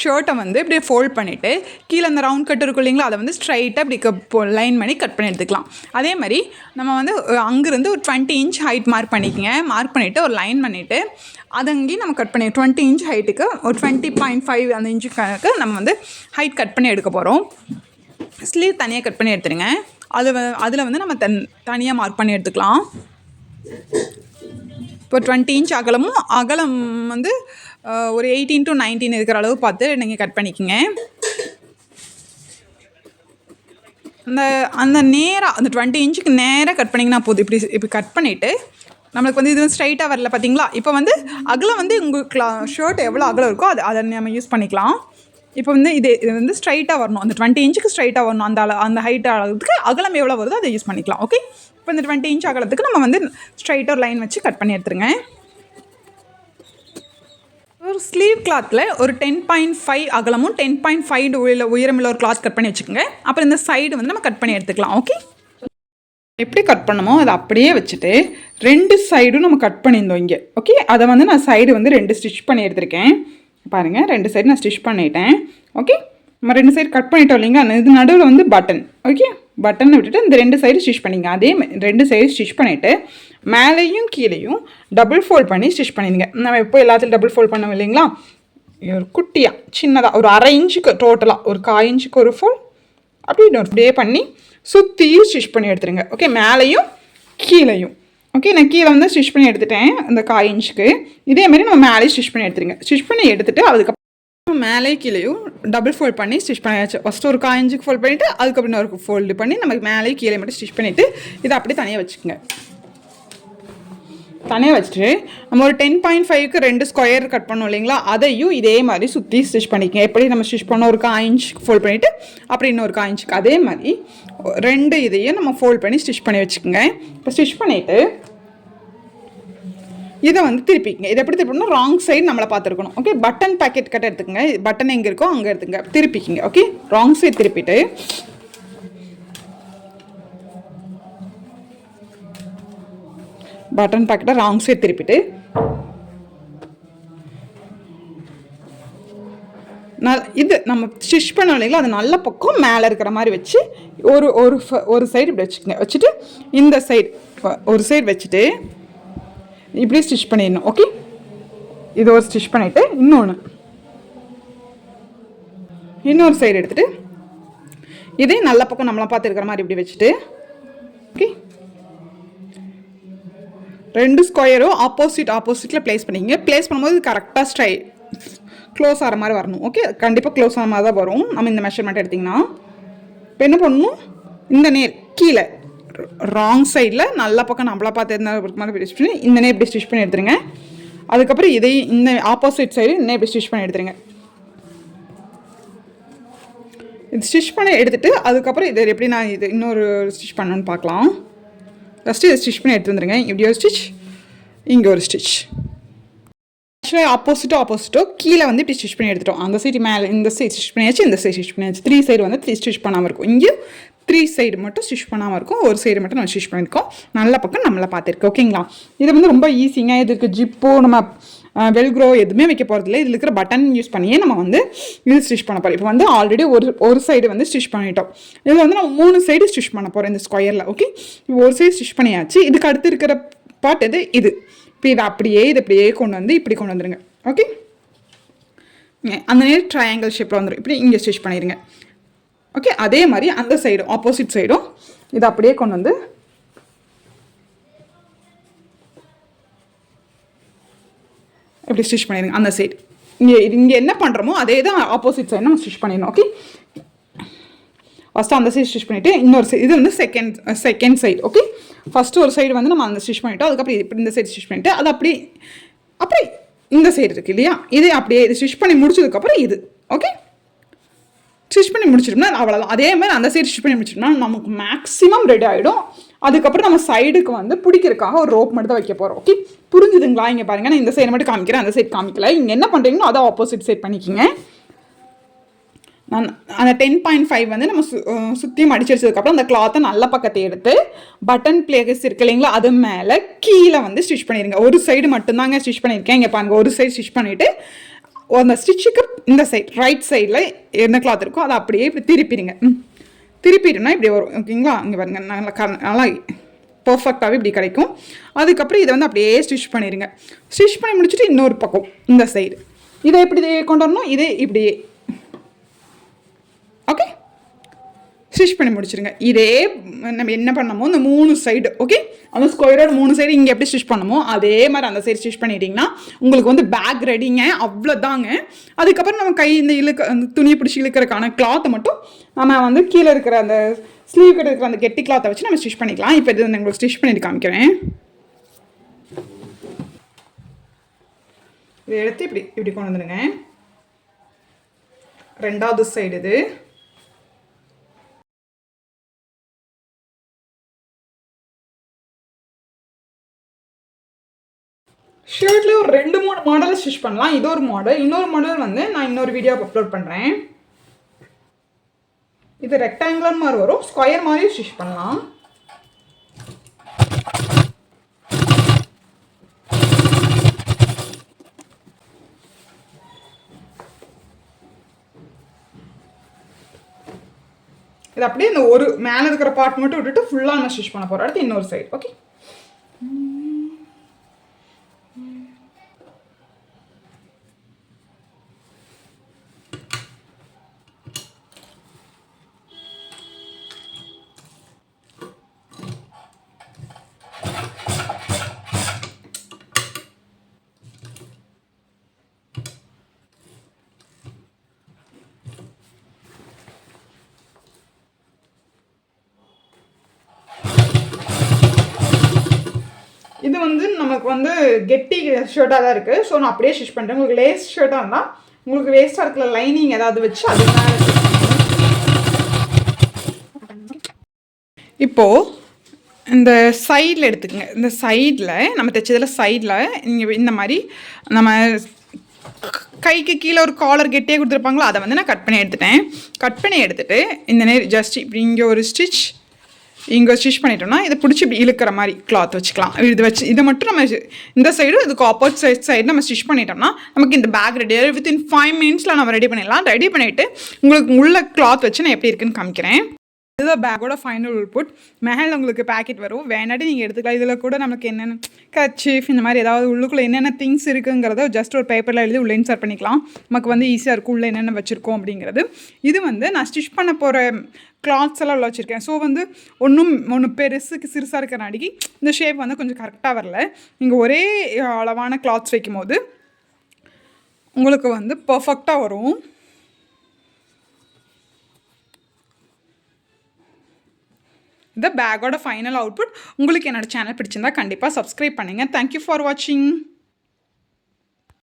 ஷர்ட்டை வந்து இப்படி ஃபோல்ட் பண்ணிவிட்டு கீழே அந்த ரவுண்ட் கட் இருக்கும் இல்லைங்களா அதை வந்து ஸ்ட்ரைட்டாக இப்படி லைன் பண்ணி கட் பண்ணி எடுத்துக்கலாம். அதே மாதிரி நம்ம வந்து அங்கேருந்து ஒரு டுவெண்ட்டி இன்ச் ஹைட் மார்க் பண்ணிக்கங்க. மார்க் பண்ணிவிட்டு ஒரு லைன் பண்ணிவிட்டு அது அங்கேயும் நம்ம கட் பண்ணி டுவெண்ட்டி இன்ச் ஹைட்டுக்கு ஒரு டுவெண்ட்டி பாயிண்ட் ஃபைவ் அந்த இன்ச்சுக்கு நம்ம வந்து ஹைட் கட் பண்ணி எடுக்க போகிறோம் ஸ்லீவ் தனியாக கட் பண்ணி எடுத்துருங்க அது அதில் வந்து நம்ம தன் தனியாக மார்க் பண்ணி எடுத்துக்கலாம். இப்போ டுவெண்ட்டி இன்ச் அகலமும் அகலம் வந்து ஒரு எயிட்டீன் டு நைன்டீன் இருக்கிற அளவு பார்த்து நீங்கள் கட் பண்ணிக்கோங்க. அந்த அந்த நேராக அந்த டுவெண்ட்டி இன்ச்சுக்கு நேராக கட் பண்ணிங்கன்னா போதும். இப்படி இப்படி கட் பண்ணிவிட்டு நம்மளுக்கு வந்து இது ஸ்ட்ரைட்டாக வரல பார்த்தீங்களா இப்போ வந்து அகலம் வந்து உங்கள் ஷர்ட் எவ்வளோ அகலம் இருக்கோ அது அதை நம்ம யூஸ் பண்ணிக்கலாம். இப்போ வந்து இது இது வந்து ஸ்ட்ரைட்டாக வரணும். அந்த டுவெண்ட்டி இன்ச்சுக்கு ஸ்ட்ரைட்டாக வரணும். அந்த அள அந்த ஹைட் அளவுக்கு அகலம் எவ்வளோ வருதோ அதை யூஸ் பண்ணிக்கலாம். ஓகே இப்போ இந்த டுவெண்ட்டி இன்ச் அகலத்துக்கு நம்ம வந்து ஸ்ட்ரைட்டாக லைன் வச்சு கட் பண்ணி எடுத்துருங்க. ஒரு ஸ்லீவ் கிளாத்தில் ஒரு டென் பாயிண்ட் ஃபைவ் அகலமும் டென் பாயிண்ட் ஃபைவ் உள்ள உயரமுள்ள ஒரு கிளாத் கட் பண்ணி வச்சுக்கோங்க. அப்புறம் இந்த சைடு வந்து நம்ம கட் பண்ணி எடுத்துக்கலாம் ஓகே எப்படி கட் பண்ணமோ அதை அப்படியே வச்சுட்டு ரெண்டு சைடும் நம்ம கட் பண்ணியிருந்தோம் இங்கே ஓகே அதை வந்து நான் சைடு வந்து ரெண்டு ஸ்டிச் பண்ணி எடுத்திருக்கேன். பாருங்கள் ரெண்டு சைடு நான் ஸ்டிச் பண்ணிட்டேன் ஓகே நம்ம ரெண்டு சைடு கட் பண்ணிட்டோம் இல்லைங்களா? இது நடுவில் வந்து பட்டன் ஓகே பட்டனை விட்டுட்டு இந்த ரெண்டு சைடு ஸ்டிச் பண்ணிங்க. அதே ரெண்டு சைடு ஸ்டிச் பண்ணிவிட்டு மேலேயும் கீழேயும் டபுள் ஃபோல்ட் பண்ணி ஸ்டிச் பண்ணிடுங்க. நம்ம எப்போ எல்லாத்துலையும் டபுள் ஃபோல்ட் பண்ணோம் இல்லைங்களா? ஒரு குட்டியாக சின்னதாக ஒரு அரை இன்ச்சுக்கு டோட்டலாக ஒரு காய் இன்ச்சுக்கு ஒரு ஃபோல் அப்படி இன்னொரு டே பண்ணி சுற்றியும் ஸ்டிச் பண்ணி எடுத்துருங்க ஓகே மேலேயும் கீழேயும். ஓகே நான் கீழே வந்து ஸ்டிச் பண்ணி எடுத்துட்டேன் அந்த காய் இன்ச்சுக்கு. இதே மாதிரி நம்ம மேலேயும் ஸ்டிச் பண்ணி எடுத்துருங்க ஸ்டிச் பண்ணி எடுத்துகிட்டு அதுக்கப்புறம் மேலே கீழேயும் டபுள் ஃபோல்ட் பண்ணி ஸ்டிச் பண்ணியாச்சு. ஃபஸ்ட்டு ஒரு காயஞ்சுக்கு ஃபோல்ட் பண்ணிவிட்டு அதுக்கப்புறம் இன்னொரு ஃபோல்டு பண்ணி நமக்கு மேலே கீழே மட்டும் ஸ்டிச் பண்ணிவிட்டு இதை அப்படியே தனியாக வச்சுக்கோங்க. தனியாக வச்சுட்டு நம்ம ஒரு டென் பாயிண்ட் ஃபைவ்க்கு ரெண்டு ஸ்கொயர் கட் பண்ணோம் இல்லைங்களா? அதையும் இதே மாதிரி சுற்றி ஸ்டிச் பண்ணிக்கங்க. எப்படி நம்ம ஸ்டிச் பண்ணோம்? ஒரு காயின்ச்சுக்கு ஃபோல்ட் பண்ணிவிட்டு அப்படி இன்னொரு காயின்ச்சுக்கு அதே மாதிரி ரெண்டு இதையும் நம்ம ஃபோல்ட் பண்ணி ஸ்டிச் பண்ணி வச்சுக்கோங்க. இப்போ ஸ்டிச் பண்ணிவிட்டு இதை வந்து திருப்பிக்கங்க இதை எப்படி திருப்பணும் ராங் சைடு நம்மளை பார்த்துருக்கணும். ஓகே பட்டன் பேக்கெட் கட்ட எடுத்துக்கங்க. பட்டன் எங்கே இருக்கோ அங்கே எடுத்துங்க. திருப்பிக்கிங்க. ஓகே ராங் சைடு திருப்பிட்டு பட்டன் பேக்கெட்டை ராங் சைடு திருப்பிட்டு நல் இது நம்ம ஸ்டிச் பண்ணோம் இல்லைங்களா? அது நல்ல பக்கம் மேலே இருக்கிற மாதிரி வச்சு ஒரு ஒரு ஃப- ஒரு சைடு இப்படி வச்சுக்கோங்க. வச்சுட்டு இந்த சைடு ஒரு சைடு வச்சுட்டு இப்படி ஸ்டிச் பண்ணிடணும் ஓகே இது ஒரு ஸ்டிச் பண்ணிவிட்டு இன்னொன்று இன்னொரு சைடு எடுத்துகிட்டு இதே நல்ல பக்கம் நம்மளாம் பார்த்து இருக்கிற மாதிரி இப்படி வச்சுட்டு ஓகே ரெண்டு ஸ்கொயரும் ஆப்போசிட் ஆப்போசிட்டில் ப்ளேஸ் பண்ணிங்க ப்ளேஸ் பண்ணும்போது கரெக்டாக ஸ்ட்ரை க்ளோஸ் ஆகிற மாதிரி வரணும் ஓகே கண்டிப்பாக க்ளோஸ் ஆகிற மாதிரி தான் வரும். நம்ம இந்த மெஷர்மெண்ட் எடுத்திங்கன்னா இப்போ என்ன பண்ணணும்? இந்த நேர் கீழே ராங் சைடில் நல்ல பக்கம் நம்மளா பார்த்து இருந்தால் ஒரு மாதிரி ஸ்டிச் பண்ணி இந்த நேர் இப்படி ஸ்டிச் பண்ணி எடுத்துருங்க. அதுக்கப்புறம் இதையும் இந்த ஆப்போசிட் சைடு இன்னும் இப்படி ஸ்டிச் பண்ணி எடுத்துருங்க. இது ஸ்டிச் பண்ணி எடுத்துட்டு அதுக்கப்புறம் இதை எப்படி நான் இது இன்னொரு ஸ்டிச் பண்ணணும்னு பார்க்கலாம். ஃபஸ்ட்டு இதை ஸ்டிச் பண்ணி எடுத்து வந்துருங்க. இப்படி ஒரு ஸ்டிச் இங்கே ஒரு ஸ்டிச் ஆக்சுவலாக ஆப்போசிட்டோ ஆப்போசிட்டோ கீழே வந்து இப்படி ஸ்டிச் பண்ணி எடுத்துட்டோம். அந்த சைடு மேலே இந்த சைடு ஸ்டிச் பண்ணியாச்சு இந்த சைடு ஸ்டிச் பண்ணியாச்சு. த்ரீ சைடு வந்து த்ரீ ஸ்டிச் பண்ணாமல் இருக்கும். இங்கே த்ரீ சைடு மட்டும் ஸ்டிச் பண்ணாமல் இருக்கும். ஒரு சைடு மட்டும் நம்ம ஸ்டிச் பண்ணியிருக்கோம் நல்ல பக்கம் நம்மளை பார்த்துருக்கோம் ஓகேங்களா? இது வந்து ரொம்ப ஈஸிங்க இதுக்கு ஜிப்போ நம்ம வெல்க்ரோ எதுவுமே வைக்க போகிறதில்ல இதில் இருக்கிற பட்டன் யூஸ் பண்ணியே நம்ம வந்து இது ஸ்டிச் பண்ண போகிறோம் இப்போ வந்து ஆல்ரெடி ஒரு ஒரு சைடு வந்து ஸ்டிச் பண்ணிட்டோம். இதில் வந்து நம்ம மூணு சைடு ஸ்டிச் பண்ண போகிறோம் இந்த ஸ்கொயரில் ஓகே ஒரு சைடு ஸ்டிச் பண்ணியாச்சு. இதுக்கு அடுத்து இருக்கிற பார்ட் இது இது. இப்போ இதை அப்படியே இது அப்படியே கொண்டு வந்து இப்படி கொண்டு வந்துருங்க. ஓகே அந்த நேரம் ட்ரையாங்கிள் ஷேப்பில் வந்துடும் இப்படி இங்கே ஸ்டிச் பண்ணிடுங்க ஓகே அதே மாதிரி அந்த சைடும் ஆப்போசிட் சைடும் இதை அப்படியே கொண்டு வந்து இப்படி ஸ்டிச் பண்ணிடுங்க அந்த சைடு இங்கே இது இங்கே என்ன பண்ணுறோமோ அதே தான் ஆப்போசிட் சைடு நம்ம ஸ்டிச் பண்ணிடணும் ஓகே ஃபஸ்ட்டு அந்த சைடு ஸ்டிச் பண்ணிவிட்டு இன்னொரு சைடு இது வந்து second second side okay first ஒரு சைடு வந்து நம்ம அந்த ஸ்டிச் பண்ணிட்டோம் அதுக்கப்புறம் இப்படி இந்த சைடு ஸ்டிச் பண்ணிவிட்டு அது அப்படி அப்படி இந்த சைடு இருக்குது இல்லையா? இதே அப்படியே இது ஸ்டிச் பண்ணி முடிச்சதுக்கப்புறம் இது ஓகே ஸ்டிச் பண்ணி முடிச்சிட்டோம்னா அவ்வளோதான் அதே மாதிரி அந்த சைடு ஸ்டிச் பண்ணி முடிச்சிட்டோம்னா நமக்கு மேக்ஸிமம் ரெடி ஆகிடும் அதுக்கப்புறம் நம்ம சைடுக்கு வந்து பிடிக்கிறதுக்காக ஒரு ரோப் மட்டும் தான் வைக்க போகிறோம் ஓகே புரிஞ்சுதுங்களா? இங்கே பாருங்கள் நான் இந்த சைடு மட்டும் காமிக்கிறேன். அந்த சைடு காமிக்கல. இங்கே என்ன பண்ணுறீங்களோ அதை ஆப்போசிட் சைட் பண்ணிக்கிங்க. நான் அந்த டென் பாயிண்ட் ஃபைவ் வந்து நம்ம சு சுற்றியும் அடிச்சு வச்சதுக்கப்புறம் அந்த கிளாத்தை நல்ல பக்கத்தை எடுத்து பட்டன் பிளேகஸ் இருக்கு இல்லைங்களா? அது மேலே கீழே வந்து ஸ்டிச் பண்ணிடுங்க ஒரு சைடு மட்டும்தாங்க ஸ்டிச் பண்ணியிருக்கேன் இங்கே பாருங்கள் ஒரு சைடு ஸ்டிச் பண்ணிவிட்டு அந்த ஸ்டிச்சுக்கு இந்த சைட் ரைட் சைடில் என்ன கிளாத் இருக்கோ அதை அப்படியே இப்படி திருப்பிடுங்க. ம். திருப்பிட்டோம்னா இப்படி வரும். ஓகேங்களா? இங்கே பாருங்க நல்லா க நல்லா பர்ஃபெக்டாகவே இப்படி கிடைக்கும். அதுக்கப்புறம் இதை வந்து அப்படியே ஸ்டிச் பண்ணிடுங்க. ஸ்டிச் பண்ணி முடிச்சுட்டு இன்னொரு பக்கம் இந்த சைடு இதை எப்படி கொண்டு வரணும்? இதே இப்படியே ஓகே ஸ்டிச் பண்ணி முடிச்சிருங்க. இதே நம்ம என்ன பண்ணமோ இந்த மூணு சைடு ஓகே அந்த ஸ்கொயரோட மூணு சைடு இங்கே எப்படி ஸ்டிச் பண்ணமோ அதே மாதிரி அந்த சைடு ஸ்டிச் பண்ணிட்டீங்கன்னா உங்களுக்கு வந்து பேக் ரெடிங்க அவ்வளோதாங்க அதுக்கப்புறம் நம்ம கை இந்த இழுக்க அந்த துணியை பிடிச்சி இழுக்கிறதுக்கான கிளாத்தை மட்டும் நம்ம வந்து கீழே இருக்கிற அந்த ஸ்லீவ் கிட்ட இருக்கிற அந்த கெட்டி கிளாத்தை வச்சு நம்ம ஸ்டிச் பண்ணிக்கலாம். இப்போ இது உங்களுக்கு ஸ்டிச் பண்ணிட்டு காமிக்கிறேன். இதை எடுத்து இப்படி இப்படி கொண்டு வந்துடுங்க. ரெண்டாவது சைடு இது. ஷர்ட்லேயே ஒரு ரெண்டு மூணு மாடலை ஸ்டிச் பண்ணலாம். இது ஒரு மாடல் இன்னொரு மாடல் வந்து நான் இன்னொரு வீடியோ அப்லோட் பண்ணுறேன் இது ரெக்டாங்குலர் மாதிரி வரும். ஸ்கொயர் மாதிரி ஸ்டிச் பண்ணலாம். இது அப்படியே இந்த ஒரு மேலே இருக்கிற பார்ட் மட்டும் விட்டுட்டு ஃபுல்லாக நான் ஸ்டிச் பண்ண போகிறேன் அடுத்து இன்னொரு சைடு ஓகே வந்து நமக்கு வந்து கெட்டி ஷர்ட்டாக தான் இருக்குது ஸோ நான் அப்படியே ஸ்டிச் பண்ணுறேன் உங்களுக்கு லேஸ் ஷர்ட்டாக இருந்தால் உங்களுக்கு வேஸ்ட்டாக இருக்கிற லைனிங் ஏதாவது வச்சு அது இப்போது இந்த சைடில் எடுத்துக்கங்க. இந்த சைடில் நம்ம தைச்சதில் சைடில் நீங்கள் இந்த மாதிரி நம்ம கைக்கு கீழே ஒரு காலர் கெட்டியாக கொடுத்துருப்பாங்களோ அதை வந்து நான் கட் பண்ணி எடுத்துட்டேன். கட் பண்ணி எடுத்துகிட்டு இந்த நேரம் ஜஸ்ட் இப்படி இங்கே ஒரு ஸ்டிச் இங்கே ஸ்டிச் பண்ணிட்டோம்னா இதை பிடிச்சி இப்படி இழுக்கிற மாதிரி கிளாத் வச்சுக்கலாம். இது வச்சு இதை மட்டும் நம்ம இந்த சைடு இதுக்கு ஆப்போசிட் சைட் சைடு நம்ம ஸ்டிச் பண்ணிட்டோம்னா நமக்கு இந்த பேக் ரெடி வித்தின் ஃபைவ் மினிட்ஸில் நம்ம ரெடி பண்ணிடலாம். ரெடி பண்ணிவிட்டு உங்களுக்கு உள்ள கிளாத் வச்சு நான் எப்படி இருக்குன்னு காமிக்கிறேன். இதுதான் பேக்கோட ஃபைனல் உள்புட் மேலே உங்களுக்கு பேக்கெட் வரும். வேணாட்டி நீங்கள் எடுத்துக்கலாம். இதில் கூட நமக்கு என்னென்ன கச்சீஃப் இந்த மாதிரி ஏதாவது உள்ளுக்குள்ளே என்னென்ன திங்ஸ் இருக்குங்கிறத ஜஸ்ட் ஒரு பேப்பரில் எழுதி உள்ளே இன்சர்ட் பண்ணிக்கலாம். நமக்கு வந்து ஈஸியாக இருக்கும். உள்ளே என்னென்ன வச்சுருக்கோம் அப்படிங்கிறது. இது வந்து நான் ஸ்டிச் பண்ண போகிற கிளாத்ஸ் எல்லாம் உள்ள வச்சுருக்கேன். ஸோ வந்து ஒன்றும் ஒன்று பெருசுக்கு சிறுசாக இருக்கிறனாடிக்கு இந்த ஷேப் வந்து கொஞ்சம் கரெக்டாக வரல. நீங்கள் ஒரே அளவான கிளாத்ஸ் வைக்கும்போது உங்களுக்கு வந்து பர்ஃபெக்டாக வரும். இந்த பேக்கோட ஃபைனல் அவுட்புட் உங்களுக்கு என்னோடய சேனல் பிடிச்சிருந்தா கண்டிப்பாக சப்ஸ்கிரைப் பண்ணுங்கள் தேங்க்யூ ஃபார் வாட்சிங்